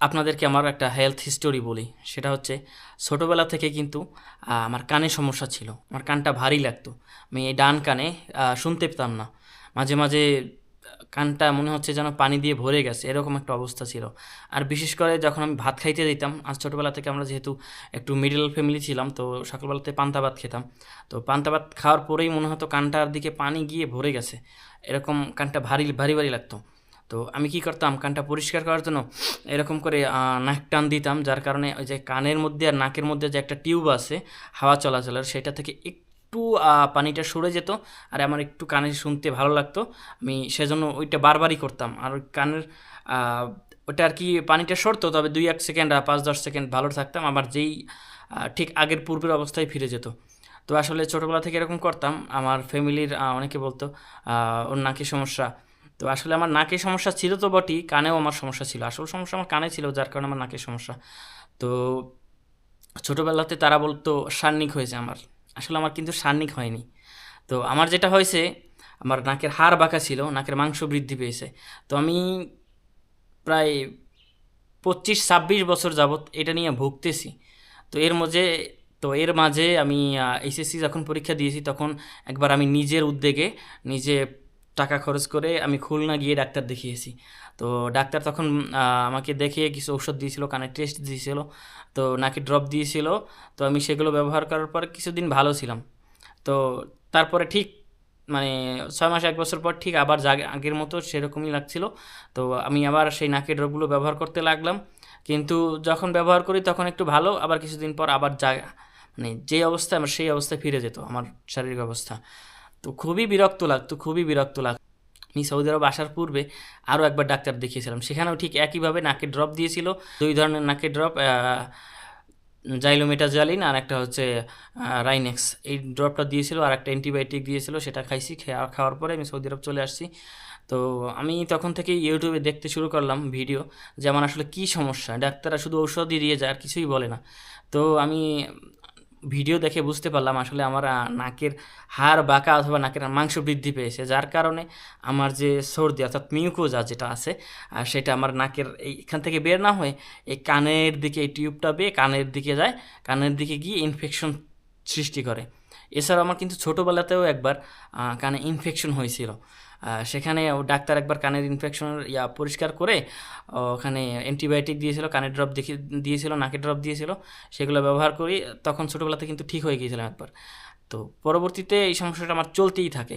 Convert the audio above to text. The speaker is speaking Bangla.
আপনাদেরকে আমার একটা হেলথ হিস্টোরি বলি। সেটা হচ্ছে, ছোটোবেলা থেকে কিন্তু আমার কানে সমস্যা ছিল। আমার কানটা ভারী লাগতো। আমি এই ডান কানে শুনতে পেতাম না। মাঝে মাঝে, কানটা মনে হচ্ছে যেন পানি দিয়ে ভরে গেছে। এরকম একটা অবস্থা ছিল। আর বিশেষ করে যখন আমি ভাত খাইতে দিতাম আজ ছোটোবেলা থেকে আমরা যেহেতু একটু মিডল ফ্যামিলি ছিলাম, তো সকালবেলাতে পান্তা ভাত খেতাম। তো পান্তা ভাত খাওয়ার পরেই মনে হতো কানটার দিকে পানি গিয়ে ভরে গেছে। এরকম কানটা ভারী ভারী ভারী লাগতো। তো আমি কি করতাম? কানটা পরিষ্কার করার জন্য এরকম করে নাক টান দিতাম, যার কারণে ওই যে কানের মধ্যে আর নাকের মধ্যে যে একটা টিউব আছে, হাওয়া চলাচলের সেটা থেকে একটু পানিটা সরে যেত, আর আমার একটু কানে শুনতে ভালো লাগতো। আমি সেজন্য ওইটা বারবারই করতাম। আর ওই কানের ওটা আর কি পানিটা সরতো, তবে দুই এক সেকেন্ড আর পাঁচ দশ সেকেন্ড ভালো থাকতাম। আবার যেই ঠিক আগের পূর্বের অবস্থায় ফিরে যেত। তো আসলে ছোটোবেলা থেকে এরকম করতাম। আমার ফ্যামিলির অনেকে বলতো ওর নাকি সমস্যা তো আসলে আমার নাকের সমস্যা ছিল তো বটেই কানেও আমার সমস্যা ছিল। আসল সমস্যা আমার কানে ছিল, যার কারণে আমার নাকের সমস্যা। তো ছোটোবেলাতে তারা বলতো, সান্নিক হয়েছে আমার। আসলে আমার কিন্তু সান্নিক হয়নি। তো আমার যেটা হয়েছে, আমার নাকের হাড় বাঁকা ছিল, নাকের মাংস বৃদ্ধি পেয়েছে। তো আমি প্রায় পঁচিশ, ছাব্বিশ বছর যাবৎ এটা নিয়ে ভুগতেছি। তো এর মধ্যে, তো এর মাঝে আমি এইচএসসি যখন পরীক্ষা দিয়েছি, তখন একবার আমি নিজের উদ্যোগে, নিজে টাকা খরচ করে আমি খুলনা গিয়ে ডাক্তার দেখিয়েছি। তো ডাক্তার তখন আমাকে দেখে কিছু ঔষধ দিয়েছিল কানে টেস্ট দিয়েছিল, তো নাকি ড্রপ দিয়েছিল, তো আমি সেগুলো ব্যবহার করার পর কিছুদিন ভালো ছিলাম। তো তারপরে ঠিক মানে ছয় মাস, এক বছর পর ঠিক আবার আগের মতো সেরকমই লাগছিল। তো আমি আবার সেই নাকের ড্রপগুলো ব্যবহার করতে লাগলাম। কিন্তু যখন ব্যবহার করি তখন একটু ভালো, আবার কিছুদিন পর আবার যা মানে যে অবস্থা আমার সেই অবস্থায় ফিরে যেত, আমার শারীরিক অবস্থা। তো খুবই বিরক্ত লাগতো খুবই বিরক্ত লাগতো আমি সৌদি আরব আসার পূর্বে আরও একবার ডাক্তার দেখিয়েছিলাম। সেখানেও ঠিক একইভাবে নাকের ড্রপ দিয়েছিল। দুই ধরনের নাকের ড্রপ জাইলোমেটাজালিন আর একটা হচ্ছে রাইনেক্স এই ড্রপটা দিয়েছিল আর একটা অ্যান্টিবায়োটিক দিয়েছিল, সেটা খাইছি খাওয়া খাওয়ার পরে আমি সৌদি আরব চলে আসছি। তো আমি তখন থেকে ইউটিউবে দেখতে শুরু করলাম ভিডিও যে আমার আসলে কী সমস্যা? ডাক্তাররা শুধু ঔষধই দিয়ে যায়, আর কিছুই বলে না। তো আমি ভিডিও দেখে বুঝতে পারলাম আসলে আমার নাকের হাড় বাঁকা অথবা নাকের মাংস বৃদ্ধি পেয়েছে, যার কারণে আমার যে সর্দি অর্থাৎ মিউকোজা যেটা আছে সেটা আমার নাকের এইখান থেকে বের না হয়ে এই কানের দিকে এই টিউবটা বেয়ে কানের দিকে যায়, কানের দিকে গিয়ে ইনফেকশন সৃষ্টি করে। এছাড়াও আমার কিন্তু ছোটোবেলাতেও একবার কানে ইনফেকশন হয়েছিল। সেখানে ডাক্তার একবার কানের ইনফেকশন ইয়া, পরিষ্কার করে ওখানে অ্যান্টিবায়োটিক দিয়েছিল কানের ড্রপ দেখিয়ে দিয়েছিল নাকের ড্রপ দিয়েছিল, সেগুলো ব্যবহার করি, তখন ছোটোবেলাতে কিন্তু ঠিক হয়ে গিয়েছিলাম একবার। তো পরবর্তীতে এই সমস্যাটা আমার চলতেই থাকে।